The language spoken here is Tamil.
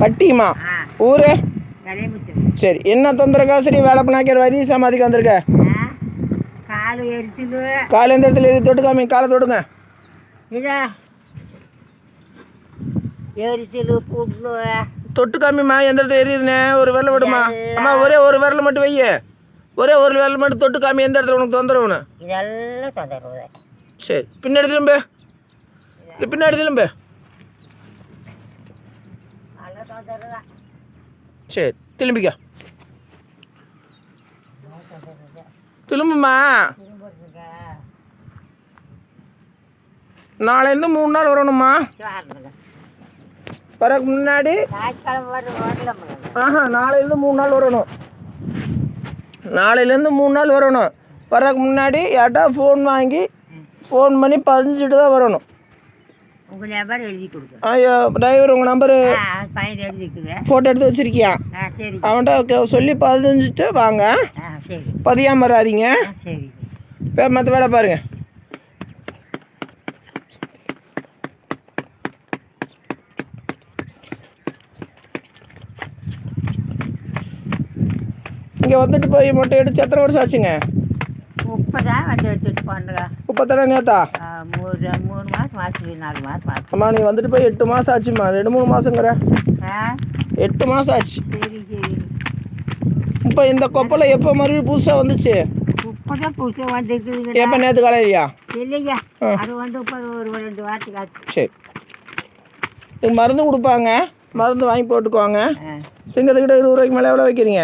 பட்டியுமா ஊரு? சரி என்ன தொந்தரக்கா சரி வேலை பண்ணாக்கிற வரி சமாதிக்கு வந்திருக்க? காலு இடத்துல ஏறி தொட்டுக்காமி காலை தொடுங்க. தொட்டுக்காமிம்மா எந்த இடத்துல எரியுதுண்ணே ஒரு விரல விடுமா. அம்மா ஒரே ஒரு விரல மட்டும் வைய. ஒரே ஒரு விரல மட்டும் தொட்டுக்காமி எந்த இடத்துல உனக்கு தொந்தரவுன்னு இதெல்லாம் தொந்தரவு சரி பின்னாடி திரும்ப. பின்னாடி திரும்ப. சரி திரும்பிக்க. திரும்புமா நாளைலேருந்து மூணு நாள் வரணுமா வரக்கு முன்னாடி ஆஹா நாளையிலேருந்து மூணு நாள் வரணும். நாளையிலேருந்து மூணு நாள் வரணும். வரக்கு முன்னாடி யார்ட்டா ஃபோன் வாங்கி ஃபோன் பண்ணி பதிஞ்சுட்டு தான் வரணும். உங்கள் நம்பர் எழுதி கொடுங்க. ஐயோ டிரைவர் உங்கள் நம்பரு ஆ பையன் எழுதிக்குங்க ஃபோட்டோ எடுத்து வச்சுருக்கியா? சரி. அவன்கிட்ட சொல்லி பதிஞ்சுட்டு வாங்க. ஆ சரி. பதியாம வராதீங்க. சரி. இப்போ மற்ற வேலை பாருங்க. இங்கே வந்துட்டு போய் மொட்டை அடிச்சு எத்தனை வருஷம் ஆச்சுங்க? இப்போ தான் வந்து எடுத்துகிட்டு போனுங்க. நேத்தா? மூணு மூணு மாதம் ஆச்சு நாலு மாதம் ஆச்சு. அம்மா நீ வந்துட்டு போய் எட்டு மாதம் ஆச்சும்மா. ரெண்டு மூணு மாதங்கிற எட்டு மாதம் ஆச்சு. சரி சரி. இப்போ இந்த கொப்பலை எப்போ மறுபடியும் புதுசாக வந்துச்சு? இப்போ தான் புதுசாக வந்துருக்குதுங்க. எப்போ நேற்று காலையிலையா. அது வந்து இப்போ ஒரு ரெண்டு வாரத்துக்கு ஆச்சு. சரி. இது மருந்து கொடுப்பாங்க. மருந்து வாங்கி போட்டுக்குவாங்க. சிங்கத்துக்கிட்ட இருபது ரூபாய்க்கு மேலே எவ்வளோ வைக்கிறீங்க?